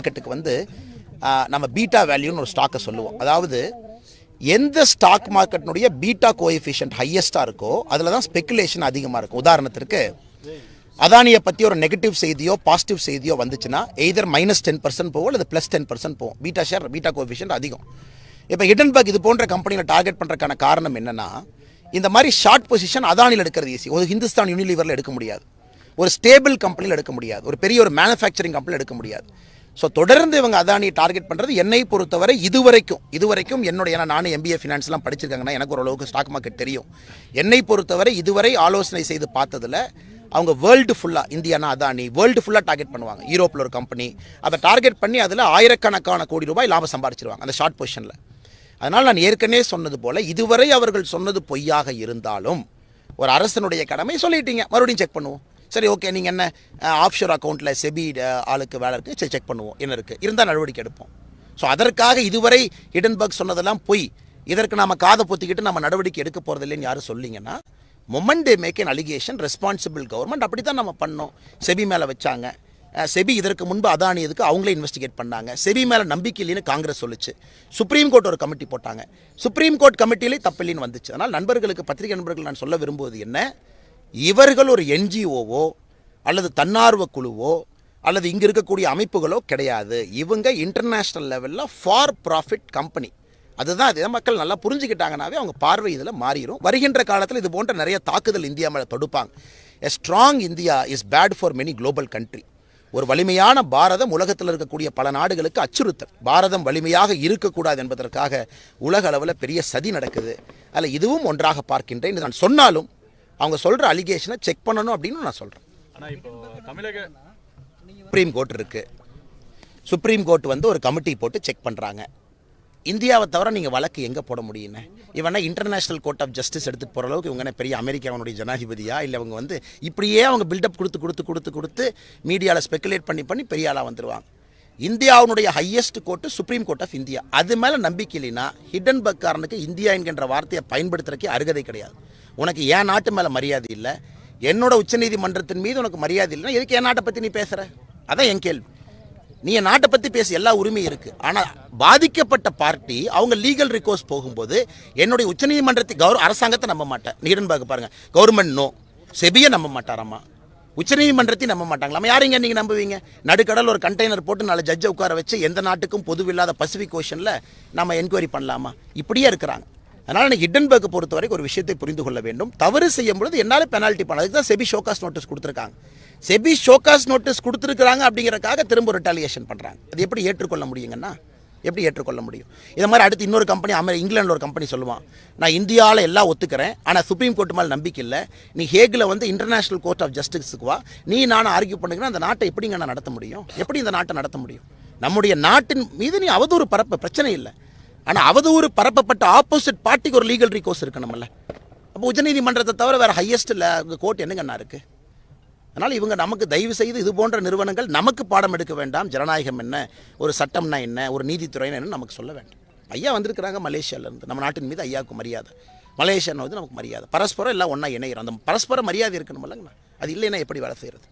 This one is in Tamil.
மார்க்கெட்டுக்கு வந்து நம்ம பீட்டா வேல்யூன்னு ஒரு ஸ்டாக்கை சொல்லுவோம். அதாவது எந்த ஸ்டாக் மார்க்கெட்டினுடைய பீட்டா கோஎஃபிஷியன்ட் ஹையஸ்ட்டாக இருக்கோ அதில் தான் ஸ்பெகுலேஷன் அதிகமாக இருக்கும். உதாரணத்திற்கு அதானியை பற்றி ஒரு நெகட்டிவ் செய்தியோ பாசிட்டிவ் செய்தியோ வந்துச்சுன்னா எய்தர் மைனஸ் டென் பர்சன்ட் போகும் அல்லது ப்ளஸ் டென் பர்சன்ட் போகும் பீட்டா ஷேர் பீட்டா கோஎஃபிஷியன்ட் அதிகம். இப்போ ஹிடன்பர்க் இது போன்ற கம்பெனியில் டார்கெட் பண்ணுறதுக்கான காரணம் என்னன்னா இந்த மாதிரி ஷார்ட் பொசிஷன் அதானியில் எடுக்கிறது ஈஸி ஒரு ஹிந்துஸ்தான் யூனிலிவரில் எடுக்க முடியாது. ஒரு ஸ்டேபிள் கம்பெனியில் எடுக்க முடியாது. ஒரு பெரிய ஒரு மேனுஃபேக்சரிங் கம்பெனியில் எடுக்க முடியாது. ஸோ தொடர்ந்து இவங்க அதானியை டார்கெட் பண்ணுறது என்னை பொறுத்தவரை இதுவரைக்கும் இதுவரைக்கும் என்னுடைய ஏன்னா நானும் எம்பிஏ ஃபினான்ஸ்லாம் படிச்சிருக்காங்கன்னா எனக்கு ஓரளவுக்கு ஸ்டாக் மார்க்கெட் தெரியும். என்னை பொறுத்தவரை இதுவரை ஆலோசனை செய்து பார்த்ததில் அவங்க வேர்ல்டு ஃபுல்லாக இந்தியானா அதானி வேர்ல்டு ஃபுல்லாக டார்கெட் பண்ணுவாங்க. யூரோப்பில் ஒரு கம்பெனி அதை டார்கெட் பண்ணி அதில் ஆயிரக்கணக்கான கோடி ரூபாய் லாபம் சம்பாரிச்சிருவாங்க அந்த ஷார்ட் பொசிஷனில் அதனால் நான் ஏற்கனவே சொன்னது போல் இதுவரை அவர்கள் சொன்னது பொய்யாக இருந்தாலும் ஒரு அரசனுடைய கடமை சொல்லிட்டீங்க மறுபடியும் செக் பண்ணுவோம். சரி ஓகே நீங்கள் என்ன ஆஃப்ஷோர் அக்கௌண்ட்டில் செபி ஆளுக்கு வேலை இருக்குது சரி செக் பண்ணுவோம். என்ன இருக்குது இருந்தால் நடவடிக்கை எடுப்போம். ஸோ அதற்காக இதுவரை ஹிடன்பர்க் சொன்னதெல்லாம் பொய். இதற்கு நாம காதை பொத்திக்கிட்டு நம்ம நடவடிக்கை எடுக்க போகிறதில்லைன்னு யாரும் சொல்லிங்கன்னா moment they make an allegation responsible government அப்படி தான் நம்ம பண்ணோம். செபி மேலே வச்சாங்க. செபி இதற்கு முன்பு அதானி இதுக்கு அவங்களே இன்வெஸ்டிகேட் பண்ணாங்க. செபி மேலே நம்பிக்கை இல்லைன்னு காங்கிரஸ் சொல்லுச்சு. சுப்ரீம் கோர்ட் ஒரு கமிட்டி போட்டாங்க. சுப்ரீம் கோர்ட் கமிட்டியிலே தப்பில்லைன்னு வந்துச்சு. அதனால் நண்பர்களுக்கு பத்திரிகை நண்பர்கள் நான் சொல்ல விரும்புவது என்ன இவர்கள் ஒரு என்ஜிஓவோ அல்லது தன்னார்வ குழுவோ அல்லது இங்கே இருக்கக்கூடிய அமைப்புகளோ கிடையாது. இவங்க இன்டர்நேஷ்னல் லெவலில் ஃபார் ப்ராஃபிட் கம்பெனி அதுதான் அதே மக்கள் நல்லா புரிஞ்சுக்கிட்டாங்கனாவே அவங்க பார்வை இதில் மாறிடும் வருகின்ற காலத்தில் இது போன்ற நிறைய தாக்குதல் இந்தியா மேலே தொடுப்பாங்க. A strong India is bad for many global country ஒரு வலிமையான பாரதம் உலகத்தில் இருக்கக்கூடிய பல நாடுகளுக்கு அச்சுறுத்தல். பாரதம் வலிமையாக இருக்கக்கூடாது என்பதற்காக உலக அளவில் பெரிய சதி நடக்குது. அதில் இதுவும் ஒன்றாக பார்க்கின்றேன். நான் சொன்னாலும் அவங்க சொல்கிற அலிகேஷனை செக் பண்ணணும் அப்படின்னு நான் சொல்கிறேன் ஆனா இப்போ தமிழக சுப்ரீம் கோர்ட் இருக்கு. சுப்ரீம் கோர்ட் வந்து ஒரு கமிட்டி போட்டு செக் பண்ணுறாங்க இந்தியாவை தவிர நீங்கள் வழக்கு எங்கே போட முடியும்னு இவனா இன்டர்நேஷனல் கோர்ட் ஆஃப் ஜஸ்டிஸ் எடுத்துட்டு போகிற அளவுக்கு இவங்க பெரிய அமெரிக்காவுடைய ஜனாதிபதியா? இல்லை அவங்க வந்து இப்படியே அவங்க பில்டப் கொடுத்து கொடுத்து கொடுத்து கொடுத்து மீடியாவில் ஸ்பெகுலேட் பண்ணி பண்ணி பெரிய ஆளாக வந்துருவாங்க. இந்தியாவுடைய highest court supreme court of India அது மேலே நம்பிக்கை இல்லைன்னா ஹிடன் பக்காரனுக்கு இந்தியா என்கின்ற வார்த்தையை பயன்படுத்துறதுக்கே அருகதை கிடையாது. உனக்கு என் நாட்டு மேலே மரியாதை இல்லை. என்னோட உச்சநீதிமன்றத்தின் மீது உனக்கு மரியாதை இல்லைன்னா எதுக்கு என் நாட்டை பற்றி நீ பேசுகிற அதான் என் கேள்வி. நீ என் நாட்டை பற்றி பேச எல்லா உரிமையும் இருக்குது ஆனால் பாதிக்கப்பட்ட பார்ட்டி அவங்க லீகல் ரிகோர்ஸ் போகும்போது என்னுடைய உச்சநீதிமன்றத்தை கௌரவ அரசாங்கத்தை நம்ப மாட்டேன். நீடன்பாக பார்க்க கவர்மெண்ட் நோ செபியை நம்ப மாட்டாராம்மா உச்சநீதிமன்றத்தையும் நம்ப மாட்டாங்களாம் யாருங்க நீங்கள் நம்புவீங்க? நடுக்கடல் ஒரு கண்டெய்னர் போட்டு நாலு ஜட்ஜை உட்கார வச்சு எந்த நாட்டுக்கும் பொதுவில்லாத பசிபிக் ஓஷனில் நம்ம என்கொயரி பண்ணலாமா? இப்படியே இருக்கிறாங்க. அதனால் எனக்கு ஹிடன்பர்க் பொறுத்த வரைக்கும் ஒரு விஷயத்தை புரிந்து கொள்ள வேண்டும். தவறு செய்யும் பொழுது என்னால் பெனால்ட்டி பண்ண அதுக்கு தான் செபி ஷோகாஸ் நோட்டீஸ் கொடுத்துருக்காங்க. செபி ஷோகாஸ் நோட்டீஸ் கொடுத்துருக்காங்க அப்படிங்கிறக்காக திரும்ப ரிட்டாலியேஷன் பண்ணுறாங்க அது எப்படி ஏற்றுக்கொள்ள முடியுங்கன்னா எப்படி ஏற்றுக்கொள்ள முடியும்? இதை மாதிரி அடுத்து இன்னொரு கம்பெனி அமெரி இங்கிலாண்டில் ஒரு கம்பெனி சொல்லுவான். நான் இந்தியாவில் எல்லாம் ஒத்துக்கிறேன் ஆனால் சுப்ரீம் கோர்ட் மேலே நம்பிக்கை இல்லை. நீ ஹேகில் வந்து இன்டர்நேஷனல் கோர்ட் ஆஃப் ஜஸ்டிஸுக்கு வா. நீ நான் ஆர்கியூ பண்ணுங்கன்னா அந்த நாட்டை எப்படிங்க நான் நடத்த முடியும்? எப்படி இந்த நாட்டை நடத்த முடியும்? நம்முடைய நாட்டின் மீது நீ அவதூறு பரப்ப பிரச்சனை இல்லை. ஆனால் அவதூறு பரப்பப்பட்ட ஆப்போசிட் பார்ட்டிக்கு ஒரு லீகல் ரீகோர்ஸ் இருக்கணும்ல. அப்போ உச்சநீதிமன்றத்தை தவிர வேறு ஹையஸ்ட்டில் கோர்ட் என்னங்கண்ணா இருக்குது அதனால் இவங்க நமக்கு தயவு செய்து இது போன்ற நிறுவனங்கள் நமக்கு பாடம் எடுக்க வேண்டாம். ஜனநாயகம் என்ன? ஒரு சட்டம்னா என்ன? ஒரு நீதித்துறைனா என்ன நமக்கு சொல்ல வேண்டாம். ஐயா வந்திருக்கிறாங்க மலேசியாவிலேருந்து நம்ம நாட்டின் மீது ஐயாவுக்கு மரியாதை. மலேசியான்னு வந்து நமக்கு மரியாதை. பரஸ்பரம் எல்லாம் ஒன்றா இணையிறோம். அந்த பரஸ்பர மரியாதை இருக்கணும் இல்லைங்கண்ணா அது இல்லைன்னா எப்படி வேலை செய்கிறது